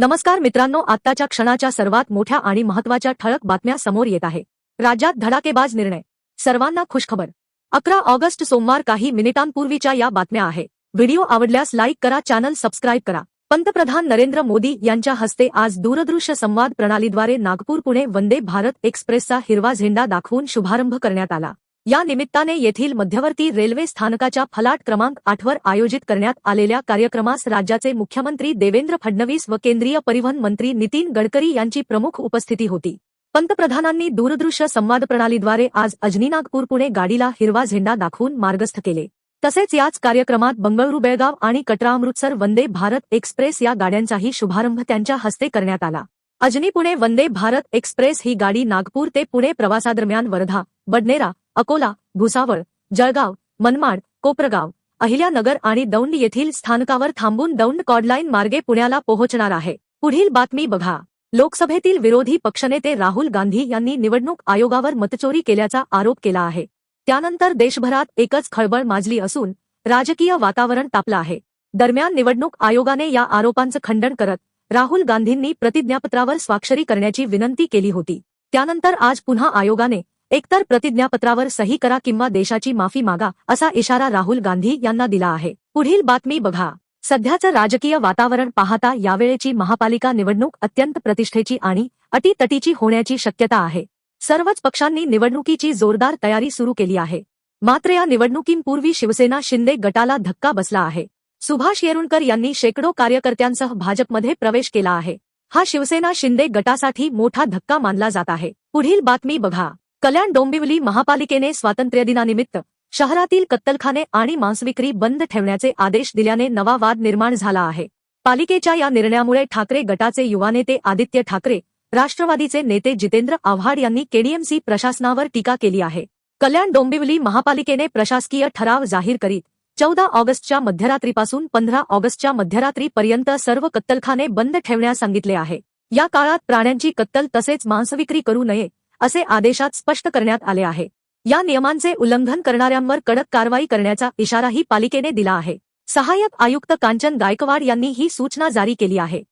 नमस्कार मित्रांनो आत्ताच्या क्षणाच्या सर्वात मोठ्या आणि महत्त्वाच्या ठळक बातम्या समोर येत आहे. राज्यात धडाकेबाज निर्णय. सर्वांना खुशखबर. अकरा ऑगस्ट सोमवार काही मिनिटांपूर्वीच्या या बातम्या आहे. व्हिडिओ आवडल्यास लाईक करा चॅनल सबस्क्राईब करा. पंतप्रधान नरेंद्र मोदी यांच्या हस्ते आज दूरदृश्य संवाद प्रणालीद्वारे नागपूर पुणे वंदे भारत एक्सप्रेसचा हिरवा झेंडा दाखवून शुभारंभ करण्यात आला. या निमित्ताने येथील मध्यवर्ती रेल्वे स्थानकाच्या फलाट क्रमांक आठवर आयोजित करण्यात आलेल्या कार्यक्रमास राज्याचे मुख्यमंत्री देवेंद्र फडणवीस व केंद्रीय परिवहन मंत्री नितीन गडकरी यांची प्रमुख उपस्थिती होती. पंतप्रधानांनी दूरदृश्य संवाद प्रणालीद्वारे आज अजनी नागपूर पुणे गाडीला हिरवा झेंडा दाखवून मार्गस्थ केले. तसेच याच कार्यक्रमात बंगळुरू बेळगाव आणि कटरा अमृतसर वंदे भारत एक्सप्रेस या गाड्यांचाही शुभारंभ त्यांच्या हस्ते करण्यात आला. अजनी पुणे वंदे भारत एक्सप्रेस ही गाडी नागपूर ते पुणे प्रवासादरम्यान वर्धा बडनेरा अकोला भुसावळ जळगाव मनमाड कोपरगाव अहिल्यानगर आणि दौंड येथील स्थानकावर थांबून दौंड कॉडलाईन मार्गे पुण्याला पोहोचणार आहे. पुढील बातमी बघा. लोकसभेतील विरोधी पक्षनेते राहुल गांधी यांनी निवडणूक आयोगावर मतचोरी केल्याचा आरोप केला आहे. त्यानंतर देशभरात एकच खळबळ माजली असून राजकीय वातावरण तापलं आहे. दरम्यान निवडणूक आयोगाने या आरोपांचं खंडन करत राहुल गांधींनी प्रतिज्ञापत्रावर स्वाक्षरी करण्याची विनंती केली होती. त्यानंतर आज पुन्हा आयोगाने एकतर प्रतिज्ञापत्रावर सही करा किंवा देशाची माफी मागा असा इशारा राहुल गांधी यांना दिला आहे. पुढील बातमी बघा. सध्याचं राजकीय वातावरण पाहता यावेळेची महापालिका निवडणूक अत्यंत प्रतिष्ठेची आणि अटीतटीची होण्याची शक्यता आहे. सर्वच पक्षांनी निवडणुकीची जोरदार तयारी सुरू केली आहे. मात्र या निवडणुकींपूर्वी शिवसेना शिंदे गटाला धक्का बसला आहे. सुभाष येरुणकर यांनी शेकडो कार्यकर्त्यांसह भाजपमध्ये प्रवेश केला आहे. हा शिवसेना शिंदे गटासाठी मोठा धक्का मानला जात आहे. पुढील बातमी बघा. कल्याण डोंबिवली महापालिकेने स्वातंत्र्यदिनानिमित्त शहरातील कत्तलखाने आणि मांसविक्री बंद ठेवण्याचे आदेश दिल्याने नवा वाद निर्माण झाला आहे. पालिकेच्या या निर्णयामुळे ठाकरे गटाचे युवा नेते आदित्य ठाकरे राष्ट्रवादीचे नेते जितेंद्र आव्हाड यांनी केडीएमसी प्रशासनावर टीका केली आहे. कल्याण डोंबिवली महापालिकेने प्रशासकीय ठराव जाहीर करीत चौदा ऑगस्टच्या मध्यरात्रीपासून पंधरा ऑगस्टच्या मध्यरात्रीपर्यंत सर्व कत्तलखाने बंद ठेवण्यास सांगितले आहे. या काळात प्राण्यांची कत्तल तसेच मांसविक्री करू नये असे आदेशात स्पष्ट करण्यात आले आहे. या नियमांचे उल्लंघन करणाऱ्यांवर कडक कारवाई करण्याचा इशाराही पालिकेने दिला आहे. सहाय्यक आयुक्त कांचन गायकवाड यांनी ही सूचना जारी केली आहे.